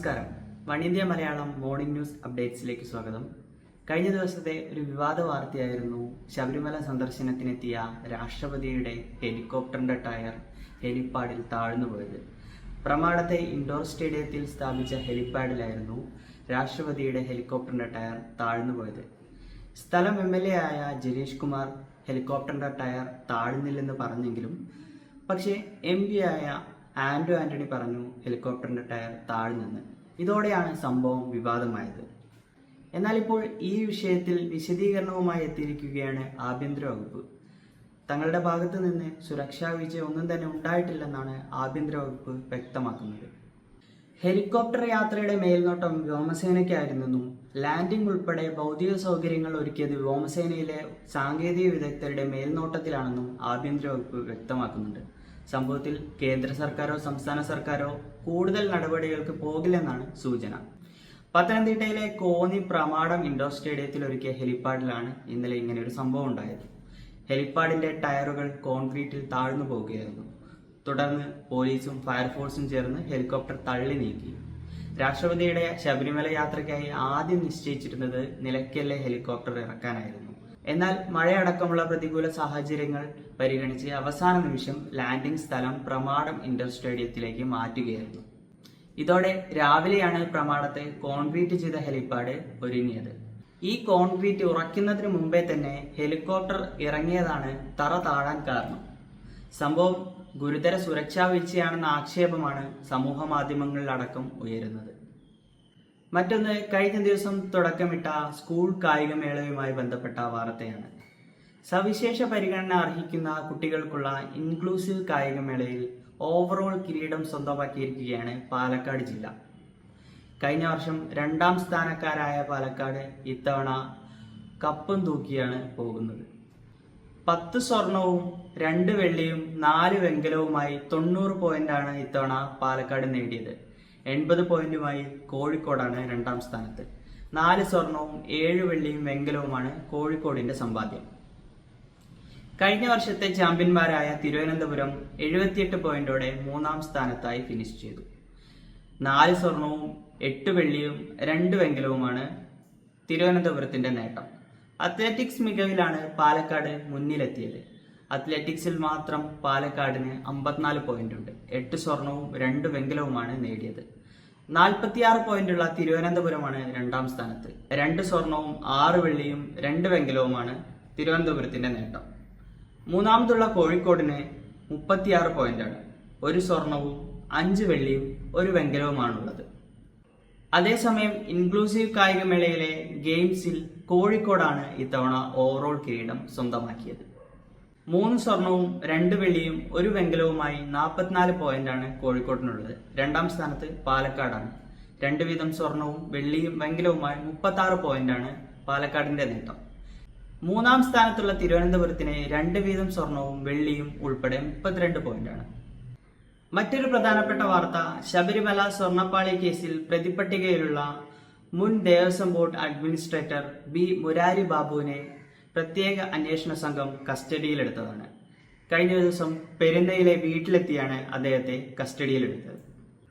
One India Malayalam morning news അപ്ഡേറ്റ്സിലേക്ക് സ്വാഗതം. കഴിഞ്ഞ ദിവസത്തെ ഒരു വിവാദ വാർത്തയായിരുന്നു ശബരിമല സന്ദർശനത്തിനെത്തിയ രാഷ്ട്രപതിയുടെ ഹെലികോപ്റ്ററിന്റെ ടയർ ഹെലിപ്പാഡിൽ താഴ്ന്നുപോയത് പ്രമാണത്തെ ഇൻഡോർ സ്റ്റേഡിയത്തിൽ സ്ഥാപിച്ച ഹെലിപ്പാഡിലായിരുന്നു രാഷ്ട്രപതിയുടെ ഹെലികോപ്റ്ററിന്റെ ടയർ താഴ്ന്നുപോയത് സ്ഥലം എം എൽ എ ആയ ജനീഷ് കുമാർ ഹെലികോപ്റ്ററിന്റെ ടയർ താഴ്ന്നില്ലെന്ന് പറഞ്ഞെങ്കിലും പക്ഷേ എം പി ആയ ആന്റോ ആന്റണി പറഞ്ഞു ഹെലികോപ്റ്ററിന്റെ ടയർ താഴ്ന്നെന്ന് ഇതോടെയാണ് സംഭവം വിവാദമായത്. എന്നാൽ ഇപ്പോൾ ഈ വിഷയത്തിൽ വിശദീകരണവുമായി എത്തിയിരിക്കുകയാണ് ആഭ്യന്തര വകുപ്പ്. തങ്ങളുടെ ഭാഗത്തു നിന്ന് സുരക്ഷാ വീഴ്ച ഒന്നും തന്നെ ഉണ്ടായിട്ടില്ലെന്നാണ് ആഭ്യന്തര വകുപ്പ് വ്യക്തമാക്കുന്നത്. ഹെലികോപ്റ്റർ യാത്രയുടെ മേൽനോട്ടം വ്യോമസേനയ്ക്കായിരുന്നെന്നും ലാൻഡിംഗ് ഉൾപ്പെടെ ഭൗതിക സൗകര്യങ്ങൾ ഒരുക്കിയത് വ്യോമസേനയിലെ സാങ്കേതിക വിദഗ്ധരുടെ മേൽനോട്ടത്തിലാണെന്നും ആഭ്യന്തര വകുപ്പ് വ്യക്തമാക്കുന്നുണ്ട്. സംഭവത്തിൽ കേന്ദ്ര സർക്കാരോ സംസ്ഥാന സർക്കാരോ കൂടുതൽ നടപടികൾക്ക് പോകില്ലെന്നാണ് സൂചന. പത്തനംതിട്ടയിലെ കോന്നി പ്രമാടം ഇൻഡോർ സ്റ്റേഡിയത്തിൽ ഒരുക്കിയ ഹെലിപ്പാഡിലാണ് ഇന്നലെ ഇങ്ങനെ ഒരു സംഭവം ഉണ്ടായത്. ഹെലിപ്പാഡിന്റെ ടയറുകൾ കോൺക്രീറ്റിൽ താഴ്ന്നു പോവുകയായിരുന്നു. തുടർന്ന് പോലീസും ഫയർഫോഴ്സും ചേർന്ന് ഹെലികോപ്റ്റർ തള്ളി നീക്കി. രാഷ്ട്രപതിയുടെ ശബരിമല യാത്രയ്ക്കായി ആദ്യം നിശ്ചയിച്ചിരുന്നത് നിലയ്ക്കലിലെ ഹെലികോപ്റ്റർ ഇറക്കാനായിരുന്നു. എന്നാൽ മഴയടക്കമുള്ള പ്രതികൂല സാഹചര്യങ്ങൾ പരിഗണിച്ച് അവസാന നിമിഷം ലാൻഡിംഗ് സ്ഥലം പ്രമാടം ഇൻഡോർ സ്റ്റേഡിയത്തിലേക്ക് മാറ്റുകയായിരുന്നു. ഇതോടെ രാവിലെയാണ് പ്രമാടത്തെ കോൺക്രീറ്റ് ചെയ്ത ഹെലിപ്പാഡ് ഒരുങ്ങിയത്. ഈ കോൺക്രീറ്റ് ഉറയ്ക്കുന്നതിന് മുമ്പേ തന്നെ ഹെലികോപ്റ്റർ ഇറങ്ങിയതാണ് തറ താഴാൻ കാരണം. സംഭവം ഗുരുതര സുരക്ഷാ വീഴ്ചയാണെന്ന ആക്ഷേപമാണ് സമൂഹ മാധ്യമങ്ങളിലടക്കം ഉയരുന്നത്. മറ്റൊന്ന് കഴിഞ്ഞ ദിവസം തുടക്കമിട്ട സ്കൂൾ കായികമേളയുമായി ബന്ധപ്പെട്ട വാർത്തയാണ്. സവിശേഷ പരിഗണന അർഹിക്കുന്ന കുട്ടികൾക്കുള്ള ഇൻക്ലൂസീവ് കായികമേളയിൽ ഓവറോൾ കിരീടം സ്വന്തമാക്കിയിരിക്കുകയാണ് പാലക്കാട് ജില്ല. കഴിഞ്ഞ വർഷം രണ്ടാം സ്ഥാനക്കാരായ പാലക്കാട് ഇത്തവണ കപ്പും തൂക്കിയാണ് പോകുന്നത്. പത്ത് സ്വർണവും രണ്ട് വെള്ളിയും നാല് വെങ്കലവുമായി തൊണ്ണൂറ് പോയിന്റാണ് ഇത്തവണ പാലക്കാട് നേടിയത്. എൺപത് പോയിന്റുമായി കോഴിക്കോടാണ് രണ്ടാം സ്ഥാനത്ത്. നാല് സ്വർണവും ഏഴ് വെള്ളിയും വെങ്കലവുമാണ് കോഴിക്കോടിന്റെ സമ്പാദ്യം. കഴിഞ്ഞ വർഷത്തെ ചാമ്പ്യന്മാരായ തിരുവനന്തപുരം എഴുപത്തിയെട്ട് പോയിന്റോടെ മൂന്നാം സ്ഥാനത്തായി ഫിനിഷ് ചെയ്തു. നാല് സ്വർണവും എട്ട് വെള്ളിയും രണ്ട് വെങ്കലവുമാണ് തിരുവനന്തപുരത്തിന്റെ നേട്ടം. അത്ലറ്റിക്സ് മികവിലാണ് പാലക്കാട് മുന്നിലെത്തിയത്. അത്ലറ്റിക്സിൽ മാത്രം പാലക്കാടിന് അമ്പത്തിനാല് പോയിന്റ് ഉണ്ട്. എട്ട് സ്വർണവും രണ്ട് വെങ്കലവുമാണ് നേടിയത്. നാൽപ്പത്തിയാറ് പോയിന്റുള്ള തിരുവനന്തപുരമാണ് രണ്ടാം സ്ഥാനത്ത്. രണ്ട് സ്വർണവും ആറ് വെള്ളിയും രണ്ട് വെങ്കലവുമാണ് തിരുവനന്തപുരത്തിന്റെ നേട്ടം. മൂന്നാമതുള്ള കോഴിക്കോടിന് മുപ്പത്തിയാറ് പോയിന്റാണ് ഒരു സ്വർണവും അഞ്ച് വെള്ളിയും ഒരു വെങ്കലവുമാണുള്ളത്. അതേസമയം ഇൻക്ലൂസീവ് കായികമേളയിലെ ഗെയിംസിൽ കോഴിക്കോടാണ് ഇത്തവണ ഓവറോൾ കിരീടം സ്വന്തമാക്കിയത്. മൂന്ന് സ്വർണവും രണ്ട് വെള്ളിയും ഒരു വെങ്കലവുമായി നാൽപ്പത്തിനാല് പോയിന്റാണ് കോഴിക്കോടിനുള്ളത്. രണ്ടാം സ്ഥാനത്ത് പാലക്കാടാണ്. രണ്ട് വീതം സ്വർണവും വെള്ളിയും വെങ്കലവുമായി മുപ്പത്തി ആറ് പോയിന്റാണ് പാലക്കാടിന്റെ നേട്ടം. മൂന്നാം സ്ഥാനത്തുള്ള തിരുവനന്തപുരത്തിന് രണ്ട് വീതം സ്വർണവും വെള്ളിയും ഉൾപ്പെടെ മുപ്പത്തിരണ്ട് പോയിന്റാണ് മറ്റൊരു പ്രധാനപ്പെട്ട വാർത്ത ശബരിമല സ്വർണപ്പാളി കേസിൽ പ്രതിപട്ടികയിലുള്ള മുൻ Devaswom board administrator B Murari ബാബുവിനെ പ്രത്യേക അന്വേഷണ സംഘം കസ്റ്റഡിയിലെടുത്തതാണ്. കഴിഞ്ഞ ദിവസം പെരുന്തയിലെ വീട്ടിലെത്തിയാണ് അദ്ദേഹത്തെ കസ്റ്റഡിയിലെടുത്തത്.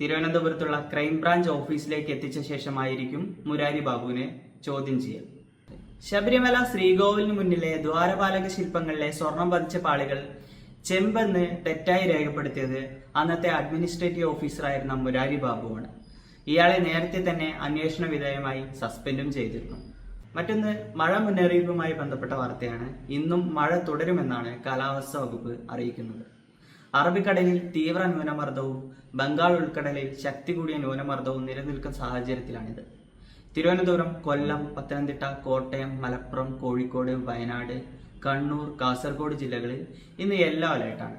തിരുവനന്തപുരത്തുള്ള ക്രൈംബ്രാഞ്ച് ഓഫീസിലേക്ക് എത്തിച്ച ശേഷമായിരിക്കും മുരാരി ബാബുവിനെ ചോദ്യം ചെയ്യൽ. ശബരിമല ശ്രീകോവിലിന് മുന്നിലെ ദ്വാരപാലക ശില്പങ്ങളിലെ സ്വർണം പതിച്ച പാളികൾ ചെമ്പെന്ന് തെറ്റായി രേഖപ്പെടുത്തിയത് അന്നത്തെ അഡ്മിനിസ്ട്രേറ്റീവ് ഓഫീസറായിരുന്ന മുരാരി ബാബുവാണ്. ഇയാളെ നേരത്തെ തന്നെ അന്വേഷണ വിധേയമായി സസ്പെൻഡും ചെയ്തിരുന്നു. മറ്റൊന്ന് മഴ മുന്നറിയിപ്പുമായി ബന്ധപ്പെട്ട വാർത്തയാണ്. ഇന്നും മഴ തുടരുമെന്നാണ് കാലാവസ്ഥാ വകുപ്പ് അറിയിക്കുന്നത്. അറബിക്കടലിൽ തീവ്ര ന്യൂനമർദ്ദവും ബംഗാൾ ഉൾക്കടലിൽ ശക്തി കൂടിയ ന്യൂനമർദ്ദവും നിലനിൽക്കുന്ന സാഹചര്യത്തിലാണിത്. തിരുവനന്തപുരം കൊല്ലം പത്തനംതിട്ട കോട്ടയം മലപ്പുറം കോഴിക്കോട് വയനാട് കണ്ണൂർ കാസർഗോഡ് ജില്ലകളിൽ ഇന്ന് യെല്ലോ അലേർട്ടാണ്.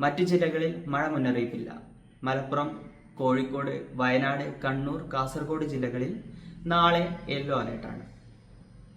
മറ്റു ജില്ലകളിൽ മഴ മുന്നറിയിപ്പില്ല. മലപ്പുറം കോഴിക്കോട് വയനാട് കണ്ണൂർ കാസർഗോഡ് ജില്ലകളിൽ നാളെ യെല്ലോ അലേർട്ടാണ്.